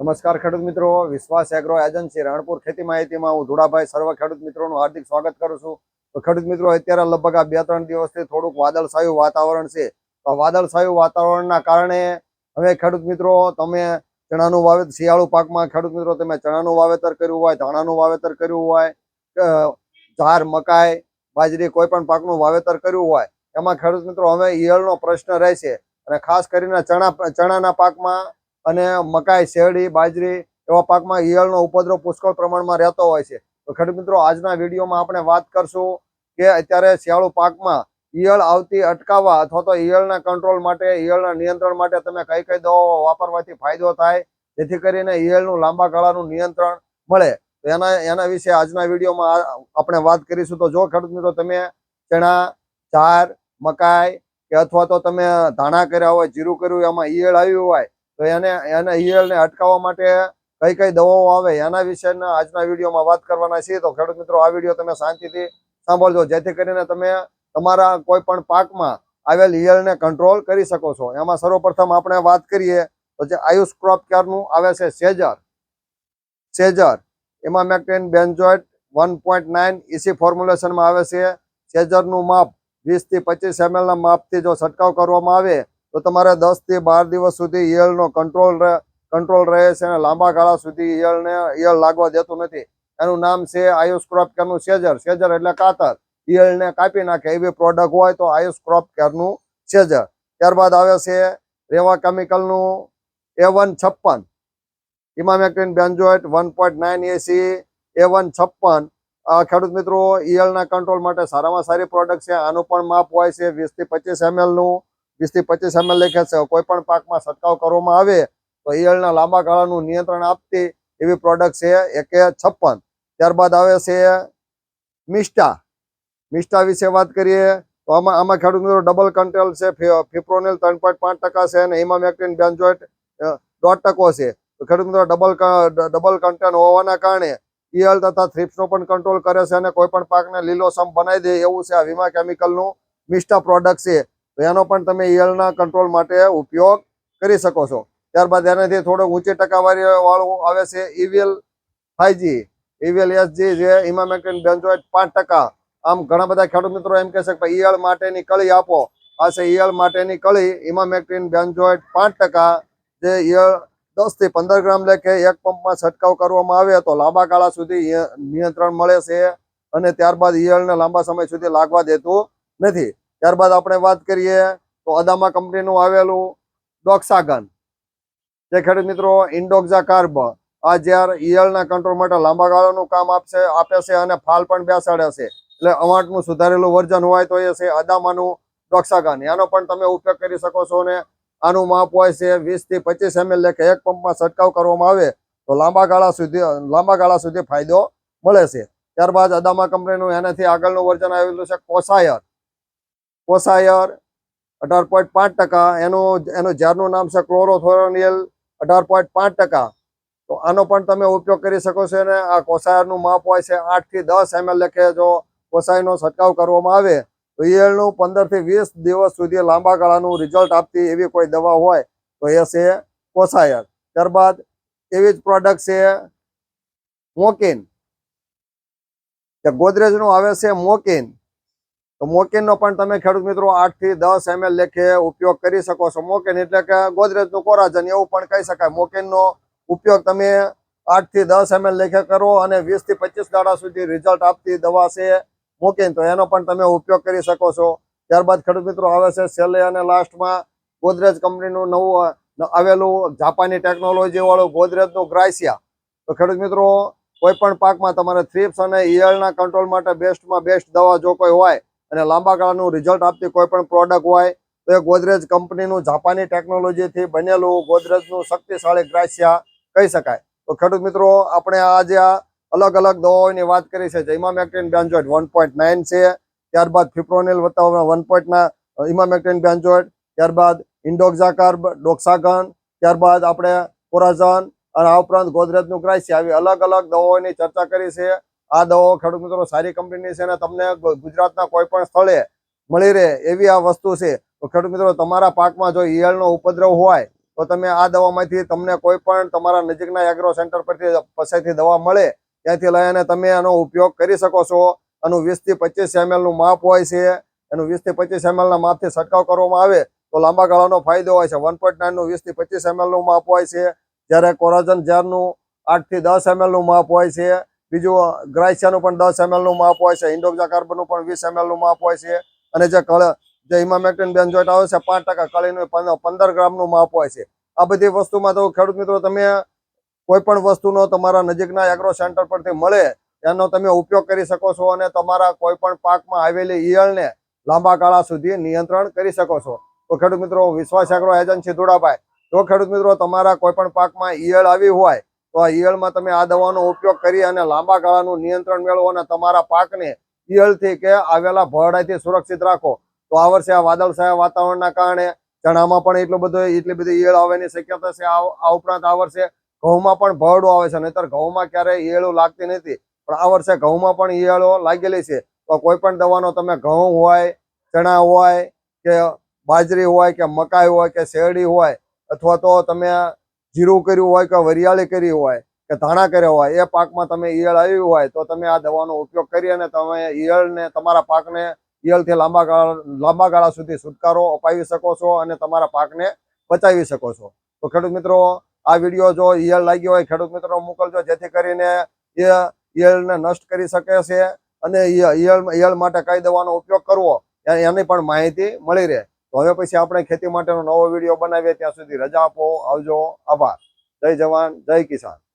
નમસ્કાર ખેડૂત મિત્રો, વિશ્વાસ એગ્રો એજન્સી રણપુર ખેતી માહિતીમાં હું ધુડાભાઈ સર્વ ખેડૂત મિત્રોનું હાર્દિક સ્વાગત કરું છું. તો ખેડૂત મિત્રો, અત્યારે લગભગ આ બે ત્રણ દિવસથી થોડુંક વાદળછાયું વાતાવરણ છે. તો વાદળછાયું વાતાવરણના કારણે હવે ખેડૂત મિત્રો, તમે ચણાનું વાવેતર, શિયાળુ પાકમાં ખેડૂત મિત્રો, તમે ચણાનું વાવેતર કર્યું હોય, ધાણાનું વાવેતર કર્યું હોય ઝાર, મકાઈ, બાજરી, કોઈ પણ પાકનું વાવેતર કર્યું હોય, એમાં ખેડૂત મિત્રો, હવે ઈયળનો પ્રશ્ન રહેશે. અને ખાસ કરીને ચણા, ચણાના પાકમાં અને મકાઈ, શેરડી, બાજરી એવા પાકમાં ઈયળનો ઉપદ્રવ પુષ્કળ પ્રમાણમાં રહેતો હોય છે. તો ખેડૂત મિત્રો, આજના વિડીયોમાં આપણે વાત કરશું કે અત્યારે શિયાળુ પાકમાં ઈયળ આવતી અટકાવવા અથવા તો ઈયળના કંટ્રોલ માટે, ઈયળના નિયંત્રણ માટે તમે કઈ કઈ દવાઓ વાપરવાથી ફાયદો થાય, જેથી કરીને ઈયળનું લાંબા ગાળાનું નિયંત્રણ મળે. તો એના એના વિશે આજના વિડીયોમાં આપણે વાત કરીશું. તો જો ખેડૂત મિત્રો, તમે ચણા ચાર મકાઈ કે અથવા તો તમે ધાણા કર્યા હોય, જીરું કર્યું એમાં ઈયળ આવ્યું હોય તો એને એને ઈયળને અટકાવવા માટે કઈ કઈ દવાઓ આવે એના વિશેના આજના વિડીયોમાં વાત કરવાના છીએ. તો ખેડૂત મિત્રો, આ વીડિયો તમે શાંતિથી સાંભળજો. જેથી કરીને તમે તમારા કોઈ પણ પાકમાં આવેલ ઈયળને કંટ્રોલ કરી શકો છો. એમાં સર્વપ્રથમ આપણે વાત કરીએ તો જે આયુષ ક્રોપ કેરનું આવે છે? સેજર. સેજર. એમાં emamectin benzoate one point nine EC ફોર્મ્યુલેશનમાં આવે છે. સેજરનું માપ વીસથી પચીસ એમએલના માપથી જો છંટકાવ કરવામાં આવે તો તમારે દસથી બાર દિવસ સુધી ઈયળનો કંટ્રોલ કંટ્રોલ રહે છે અને લાંબા ગાળા સુધી ઈયળને, ઈયળ લાગવા દેતું નથી. એનું નામ છે આયુષ ક્રોપ કેરનું સેજર સેજર એટલે કાતર. ઈયળને કાપી નાખે. એવી પ્રોડક્ટ હોય તો આયુષ ક્રોપ કેરનું સેજર ત્યારબાદ આવે છે રેવા કેમિકલનું એ વન છપ્પન. Emamectin benzoate one point nine SC એ વન છપ્પન. ખેડૂત મિત્રો, ઈયળના કંટ્રોલ માટે સારામાં સારી પ્રોડક્ટ છે. આનું પણ માપ હોય છે વીસથી પચીસ એમએલ વીસથી પચીસ એમએલ લખે છે કોઈ પણ પાકમાં છંટકાવ કરવામાં આવે, તો ઈયળના લાંબા ગાળાનું નિયંત્રણ આપતી એવી પ્રોડક્ટ છે એકે છપ્પન. ત્યારબાદ આવે છે મિસ્ટા મિસ્ટા વિશે વાત કરીએ, તો આમાં આમાં ખેડૂત ડબલ કંટ્રોલ છે ફિપ્રોનિલ ત્રણ પોઈન્ટ પાંચ ટકા છે અને હિમામેક્ટિન બેન્જોઇટ દોઢ ટકો છે. તો ખેડૂત ડબલ ડબલ કન્ટેન્ટ હોવાના કારણે ઈયળ તથા થ્રિપ્સનો પણ કંટ્રોલ કરે છે અને કોઈ પણ પાકને લીલોસમ બનાવી દે એવું છે આ વીમા કેમિકલનું મિસ્ટા પ્રોડક્ટ છે. તો એનો પણ તમે ઈયળના કંટ્રોલ માટે ઉપયોગ કરી શકો છો. ત્યારબાદ એનાથી થોડોક ઊંચી ટકાવારી વાળું આવે છે ઇવિલ ફાઈજી ઇવિલ એસજી જે ઇમામેક્ટિન બેન્જોઇટ પાંચ ટકા. આમ ઘણા બધા ખેડૂત મિત્રો એમ કહે છે કે ઈયળ માટેની કળી આપો. આ છે ઈયળ માટેની કળી. ઇમામેક્ટિન બેન્ઝોઇટ પાંચ ટકા. જે ઈયળ દસથી પંદર ગ્રામ લેખે એક પંપમાં છંટકાવ કરવામાં આવે તો લાંબા ગાળા સુધી નિયંત્રણ મળે છે અને ત્યારબાદ ઈયળને લાંબા સમય સુધી લાગવા દેતું નથી. ત્યારબાદ આપણે વાત કરીએ તો અદામા કંપનીનું આવેલું ડોક્સાગન. જે ખેડૂત મિત્રો, ઇન્ડોક્ઝા કાર્બ આ જ્યારે ઈયળના કંટ્રોલ માટે લાંબા ગાળાનું કામ આપશે, આપે છે અને ફાલ પણ બેસાડે છે. એટલે અવાટનું સુધારેલું વર્જન હોય તો એ છે અદામાનું ડોક્સાગન. એનો પણ તમે ઉપયોગ કરી શકો છો ને. આનું માપ હોય છે વીસથી પચીસ એમએલ લેખે એક પંપમાં છંટકાવ કરવામાં આવે તો લાંબા ગાળા સુધી, લાંબા ગાળા સુધી ફાયદો મળે છે. ત્યારબાદ અદામા કંપનીનું એનાથી આગળનું વર્જન આવેલું છે કોસાયર. કોસાયર અઢાર પોઈન્ટ પાંચ ટકા. એનું એનું ઝાડનું નામ છે ક્લોરોથોરોનિયલ અઢાર પોઈન્ટ પાંચ ટકા. તો આનો પણ તમે ઉપયોગ કરી શકો છો અને આ કોસાયરનું માપ હોય છે આઠથી દસ એમએલ લખે જો કોસાયનો છંટકાવ કરવામાં આવે, તો ઈયળનું પંદરથી વીસ દિવસ સુધી લાંબા ગાળાનું રિઝલ્ટ આપતી એવી કોઈ દવા હોય, તો એ છે કોસાયર. ત્યારબાદ એવી જ પ્રોડક્ટ છે મોકિન. ગોદરેજનું આવે છે મોકિન. તો મોકિનનો પણ તમે ખેડૂત મિત્રો આઠથી દસ એમએલ લેખે ઉપયોગ કરી શકો છો. મોકિન એટલે કે ગોદરેજનું કોરાજન એવું પણ કહી શકાય. મોકિનનો ઉપયોગ તમે આઠથી દસ એમએલ લેખે કરો અને વીસથી પચીસ દાડા સુધી રિઝલ્ટ આપતી દવા છે મોકિન. તો એનો પણ તમે ઉપયોગ કરી શકો છો. ત્યારબાદ ખેડૂત મિત્રો આવે છે છેલ્લે અને લાસ્ટમાં ગોદરેજ કંપનીનું નવું આવેલું જાપાની ટેકનોલોજી વાળું ગોદરેજનું ગ્રાઇસિયા તો ખેડૂત મિત્રો, કોઈ પણ પાકમાં તમારે થ્રીપ્સ અને ઈયળના કંટ્રોલ માટે બેસ્ટમાં બેસ્ટ દવા જો કોઈ હોય અને લાંબા ગાળાનું રિઝલ્ટ આપતી કોઈ પણ પ્રોડક્ટ હોય, તો એ ગોદરેજ કંપનીનું જાપાની ટેકનોલોજીથી બનેલું ગોદરેજનું શક્તિશાળી ગ્રાસિયા કહી શકાય. તો ખેડૂત મિત્રો, આપણે આજે આ અલગ અલગ દવાઓની વાત કરી છે. Emamectin benzoate one point nine છે, ત્યારબાદ ફિપ્રોનિલ વત્તા વન પોઈન્ટ ના ઇમામેક્ટિન બેન્જોઇટ ત્યારબાદ ઇન્ડોક્ઝાકાર્બ ડોક્સાગન ત્યારબાદ આપણે કોરાઝન અને આ ઉપરાંત ગોદરેજનું ક્રાઇસી આવી અલગ અલગ દવાઓની ચર્ચા કરી છે. આ દવાઓ ખેડૂત મિત્રો સારી કંપનીની છે અને તમને ગુજરાતના કોઈ પણ સ્થળે મળી રહે એવી આ વસ્તુ છે. તો ખેડૂત મિત્રો, તમારા પાકમાં જો ઈયળનો ઉપદ્રવ હોય, તો તમે આ દવામાંથી તમને કોઈ પણ તમારા નજીકના એગ્રો સેન્ટર પરથી પાસેથી દવા મળે. ત્યાંથી લઈને તમે એનો ઉપયોગ કરી શકો છો. આનું વીસથી પચીસ એમએલનું માપ હોય છે. એનું વીસથી પચીસ એમએલ ના માપથી છંટકાવ કરવામાં આવે, તો લાંબા ગાળાનો ફાયદો હોય છે. વન પોઈન્ટ નાઇન વીસથી પચીસ એમએલનું માપ હોય છે. જ્યારે કોરાજનનું આઠથી દસ એમએલનું માપ હોય છે. બીજું ગ્રાઇસિયાનું પણ દસ એમએલનું માપ હોય છે ઇન્ડોક્ઝા કાર્બનનું પણ વીસ એમએલનું માપ હોય છે, અને જે કળ જે ઇમામેક્ટિન બેન્ઝોઇટ આવે છે, પાંચ ટકા કળીનું પંદ- પંદર ગ્રામનું માપ હોય છે. આ બધી વસ્તુમાં તો ખેડૂત મિત્રો તમે કોઈ પણ વસ્તુનો તમારા નજીકના એગ્રો સેન્ટર પરથી મળે, એનો તમે ઉપયોગ કરી શકો છો અને તમારા કોઈ પણ પાકમાં આવેલી ઈયળને લાંબા ગાળા સુધી નિયંત્રણ કરી શકો છો. તો ખેડૂત મિત્રો, વિશ્વાસ એગ્રો એજન્સી ધોળાભાઈ, જો ખેડૂત મિત્રો તમારા કોઈ પણ પાકમાં ઈયળ આવી હોય તો આ ઈયળમાં તમે આ દવાનો ઉપયોગ કરી અને લાંબા ગાળાનું નિયંત્રણ મેળવો અને તમારા પાકને ઈયળથી કે આવેલા ભરડાઈથી સુરક્ષિત રાખો. તો આ વર્ષે આ વાદળછાયા વાતાવરણના કારણે ચણામાં પણ એટલું બધું એટલી બધી ઈયળ આવવાની શક્યતા છે. આ ઉપરાંત આ વર્ષે ઘઉંમાં પણ ભરડો આવે છે. નહીતર ઘઉંમાં ક્યારેય ઈયળો લાગતી નથી. પણ આ વર્ષે ઘઉંમાં પણ ઈયળો લાગેલી છે. તો કોઈ પણ દવાનો તમે ઘઉં હોય, ચણા હોય કે બાજરી હોય કે મકાઈ હોય કે શેરડી હોય અથવા તો તમે જીરું કર્યું હોય કે વરિયાળી કરી હોય કે ધાણા કર્યા હોય, એ પાકમાં તમે ઈયળ આવી હોય તો તમે આ દવાનો ઉપયોગ કરી અને તમે ઈયળને, તમારા પાકને ઈયળથી લાંબા ગાળા લાંબા ગાળા સુધી છુટકારો અપાવી શકો છો અને તમારા પાકને બચાવી શકો છો. તો ખેડૂત મિત્રો, આ વીડિયો જો ઈયળ લાગ્યો હોય, ખેડૂત મિત્રો મોકલજો, જેથી કરીને એ ઈયળને નષ્ટ કરી શકે છે અને ઈય- ઈયળ ઈયળ માટે કઈ દવાનો ઉપયોગ કરવો એની પણ માહિતી મળી રહે. હવે પછી આપણે ખેતી માટેનો નવો વીડિયો બનાવીએ ત્યાં સુધી રજા આપો, આવજો. આભાર. જય જવાન, જય કિસાન.